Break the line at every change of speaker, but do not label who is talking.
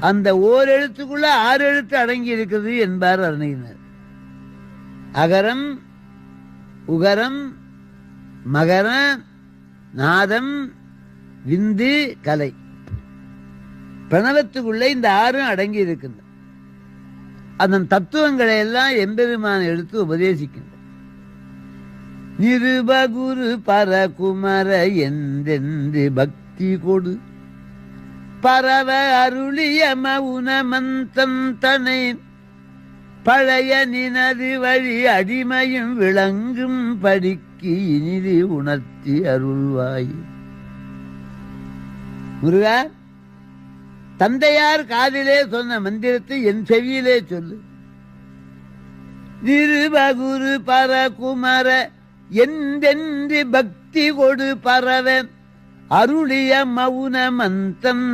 அந்த ஓர் எழுத்துக்குள்ள ஆறு எழுத்து அடங்கி இருக்குது என்பார் அருணையினர் அகரம் உகரம் மகர நாதம் விந்து கலை. பிரணவத்துக்குள்ளே இந்த ஆறும் அடங்கி இருக்கின்றன. அதன் தத்துவங்களை எல்லாம் எம்பெருமான எடுத்து உபதேசிக்கின்ற நிருபகுரு பரகுமர எந்தெந்து பக்தி கொடு. பரவ அருளிய மவுன தனை பழைய நினது வழி அடிமையும் விளங்கும் படிக்கு இனிது உணர்த்தி அருள்வாய். முருகா தந்தையார் காதிலே சொன்ன மந்திரத்தை என் செவியிலே சொல்லு. நிருபகுரு பரகுமர எந்தென்று பக்தி கொடு பரவ அருளிய மவுன மந்தம்